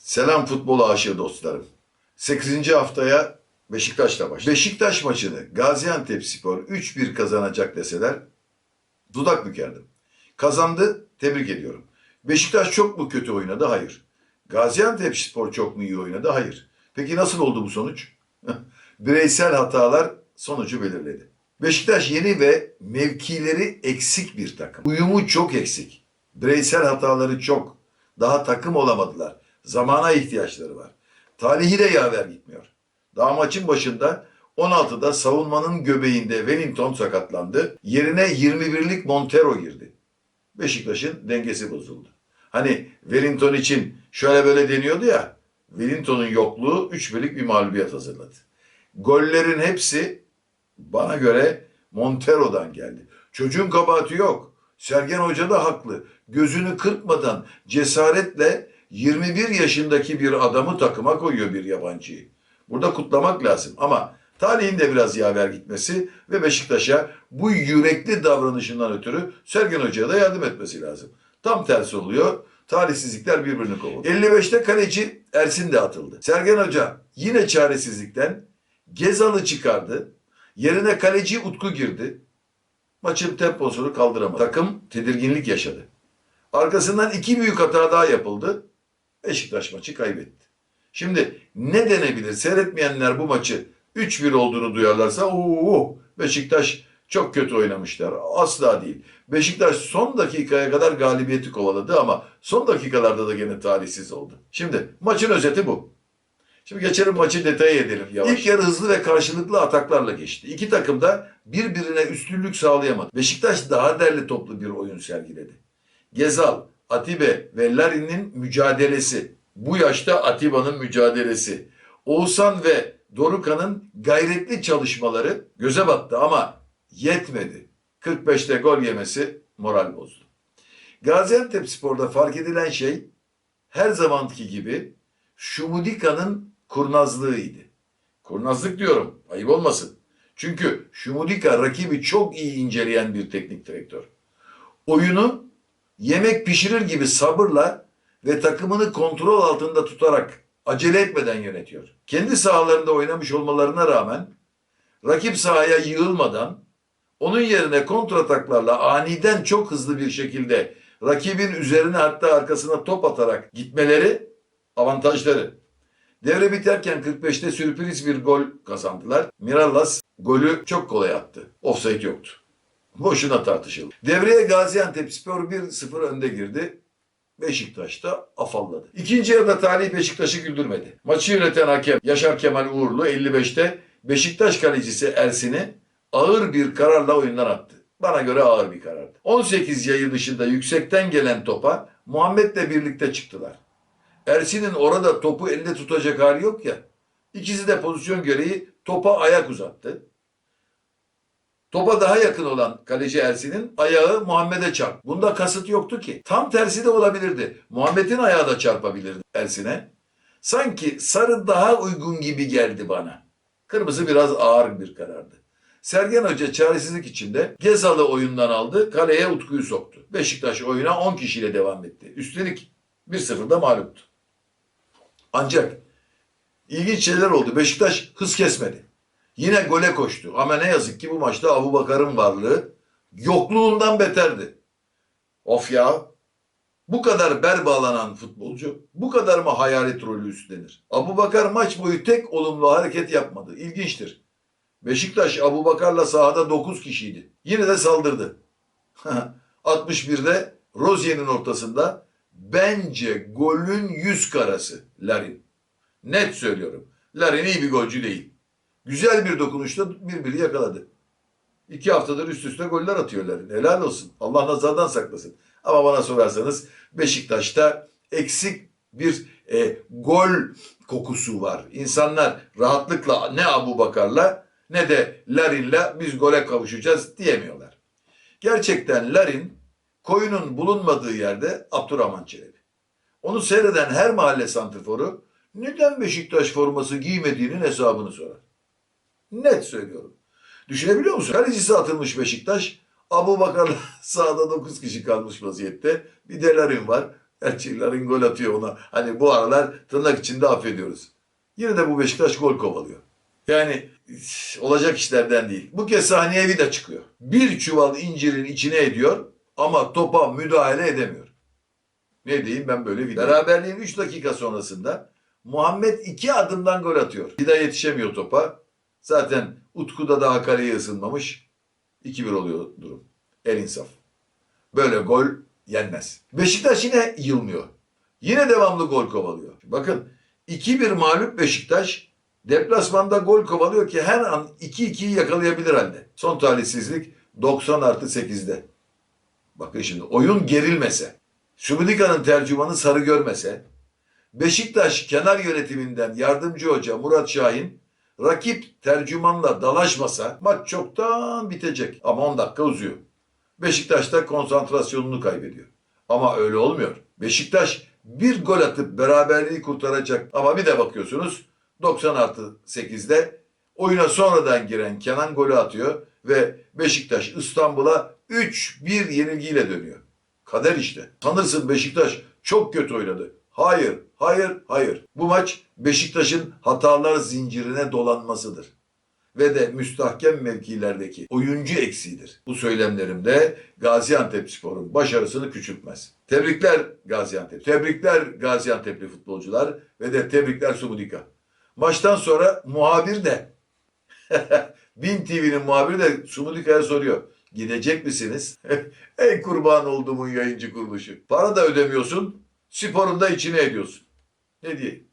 Selam futbol aşığı dostlarım. 8. haftaya Beşiktaş'la başladı. Beşiktaş maçını Gaziantep Spor 3-1 kazanacak deseler dudak bükerdim. Kazandı, tebrik ediyorum. Beşiktaş çok mu kötü oynadı? Hayır. Gaziantep Spor çok mu iyi oynadı? Hayır. Peki nasıl oldu bu sonuç? Bireysel hatalar sonucu belirledi. Beşiktaş yeni ve mevkileri eksik bir takım. Uyumu çok eksik. Bireysel hataları çok. Daha takım olamadılar. Zamana ihtiyaçları var. Talihi de yaver gitmiyor. Daha maçın başında 16'da savunmanın göbeğinde Wellington sakatlandı. Yerine 21'lik Montero girdi. Beşiktaş'ın dengesi bozuldu. Hani Wellington için şöyle böyle deniyordu ya. Wellington'un yokluğu 3 birlik bir mağlubiyet hazırladı. Gollerin hepsi bana göre Montero'dan geldi. Çocuğun kabahati yok. Sergen Hoca da haklı. Gözünü kırpmadan cesaretle 21 yaşındaki bir adamı takıma koyuyor bir yabancıyı. Burada kutlamak lazım ama talihin de biraz yaver gitmesi ve Beşiktaş'a bu yürekli davranışından ötürü Sergen Hoca'ya da yardım etmesi lazım. Tam tersi oluyor. Talihsizlikler birbirini kovalıyor. 55'te kaleci Ersin de atıldı. Sergen Hoca yine çaresizlikten Gezal'ı çıkardı. Yerine kaleci Utku girdi. Maçın temposunu kaldıramadı. Takım tedirginlik yaşadı. Arkasından iki büyük hata daha yapıldı. Beşiktaş maçı kaybetti. Şimdi ne denebilir? Seyretmeyenler bu maçı 3-1 olduğunu duyarlarsa ooo Beşiktaş çok kötü oynamışlar. Asla değil. Beşiktaş son dakikaya kadar galibiyeti kovaladı ama son dakikalarda da gene talihsiz oldu. Şimdi maçın özeti bu. Şimdi geçelim maçı detaya edelim yavaş. İlk yarı hızlı ve karşılıklı ataklarla geçti. İki takım da birbirine üstünlük sağlayamadı. Beşiktaş daha derli toplu bir oyun sergiledi. Gezal, Atibe ve Larin'in mücadelesi. Bu yaşta Atiba'nın mücadelesi. Oğuzhan ve Dorukhan'ın gayretli çalışmaları göze battı ama yetmedi. 45'te gol yemesi moral bozdu. Gaziantep Spor'da fark edilen şey her zamanki gibi Şumudika'nın kurnazlığıydı. Kurnazlık diyorum, ayıp olmasın. Çünkü Şumudika rakibi çok iyi inceleyen bir teknik direktör. Oyunu yemek pişirir gibi sabırla ve takımını kontrol altında tutarak acele etmeden yönetiyor. Kendi sahalarında oynamış olmalarına rağmen rakip sahaya yığılmadan onun yerine kontrataklarla aniden çok hızlı bir şekilde rakibin üzerine hatta arkasına top atarak gitmeleri avantajları. Devre biterken 45'te sürpriz bir gol kazandılar. Mirallas golü çok kolay attı. Offside yoktu. Boşuna tartışıldı. Devreye Gaziantep Spor 1-0 önde girdi. Beşiktaş da afalladı. İkinci yarıda talih Beşiktaş'ı güldürmedi. Maçı yöneten hakem Yaşar Kemal Uğurlu 55'te Beşiktaş kalecisi Ersin'i ağır bir kararla oyundan attı. Bana göre ağır bir karardı. 18 yayı dışında yüksekten gelen topa Muhammed'le birlikte çıktılar. Ersin'in orada topu elde tutacak hali yok ya. İkisi de pozisyon gereği topa ayak uzattı. Topa daha yakın olan kaleci Ersin'in ayağı Muhammed'e çarp. Bunda kasıt yoktu ki. Tam tersi de olabilirdi. Muhammed'in ayağı da çarpabilirdi Ersin'e. Sanki sarı daha uygun gibi geldi bana. Kırmızı biraz ağır bir karardı. Sergen Hoca çaresizlik içinde Gezal'ı oyundan aldı, kaleye Utku'yu soktu. Beşiktaş oyuna 10 kişiyle devam etti. Üstelik 1-0'da mağluptu. Ancak ilginç şeyler oldu. Beşiktaş hız kesmedi. Yine gole koştu. Ama ne yazık ki bu maçta Abu Bakar'ın varlığı yokluğundan beterdi. Of ya. Bu kadar bel bağlanan futbolcu bu kadar mı hayalet rolü üstlenir? Abu Bakar maç boyu tek olumlu hareket yapmadı. İlginçtir. Beşiktaş Abu Bakar'la sahada 9 kişiydi. Yine de saldırdı. 61'de Rozier'in ortasında bence golün yüz karası Larin. Net söylüyorum. Larin iyi bir golcü değil. Güzel bir dokunuşla birbiri yakaladı. İki haftadır üst üste goller atıyor Larin. Helal olsun. Allah nazardan saklasın. Ama bana sorarsanız Beşiktaş'ta eksik bir e, gol kokusu var. İnsanlar rahatlıkla ne Abu Bakar'la ne de Larin'le biz gole kavuşacağız diyemiyorlar. Gerçekten Larin koyunun bulunmadığı yerde Abdurrahman Çelebi. Onu seyreden her mahalle santrforu neden Beşiktaş forması giymediğinin hesabını sorar. Net söylüyorum. Düşünebiliyor musun? Kalecisi atılmış Beşiktaş. Abu Bakar sağda 9 kişi kalmış vaziyette. Bir de Larin var. Gerçi Larin gol atıyor ona. Hani bu aralar tırnak içinde affediyoruz. Yine de bu Beşiktaş gol kovalıyor. Yani olacak işlerden değil. Bu kez sahneye Vida çıkıyor. Bir çuval incirin içine ediyor ama topa müdahale edemiyor. Ne diyeyim ben böyle Vida. Beraberliğin 3 dakika sonrasında Muhammed iki adımdan gol atıyor. Vida yetişemiyor topa. Zaten Utku da daha kaleye ısınmamış. 2-1 oluyor durum. El insaf. Böyle gol yenmez. Beşiktaş yine yılmıyor. Yine devamlı gol kovalıyor. Bakın 2-1 mağlup Beşiktaş deplasmanda gol kovalıyor ki her an 2-2'yi yakalayabilir halde. Son talihsizlik 90 artı 8'de. Bakın şimdi oyun gerilmese, Şubidika'nın tercümanı sarı görmese, Beşiktaş kenar yönetiminden yardımcı hoca Murat Şahin rakip tercümanla dalaşmasa maç çoktan bitecek. Ama 10 dakika uzuyor. Beşiktaş da konsantrasyonunu kaybediyor. Ama öyle olmuyor. Beşiktaş bir gol atıp beraberliği kurtaracak. Ama bir de bakıyorsunuz 90 artı 8'de oyuna sonradan giren Kenan golü atıyor ve Beşiktaş İstanbul'a 3-1 yenilgiyle dönüyor. Kader işte. Sanırsın Beşiktaş çok kötü oynadı. Hayır, hayır, hayır. Bu maç Beşiktaş'ın hatalar zincirine dolanmasıdır. Ve de müstahkem mevkilerdeki oyuncu eksiğidir. Bu söylemlerimde Gaziantep Spor'un başarısını küçültmez. Tebrikler Gaziantep. Tebrikler Gaziantep'li futbolcular ve de tebrikler Subudika. Maçtan sonra muhabir de Bin TV'nin muhabiri de Sumudika'ya soruyor. Gidecek misiniz? Ey kurban olduğumun yayıncı kuruluşu. Para da ödemiyorsun, sporun da içine ediyorsun. Ne diyeyim?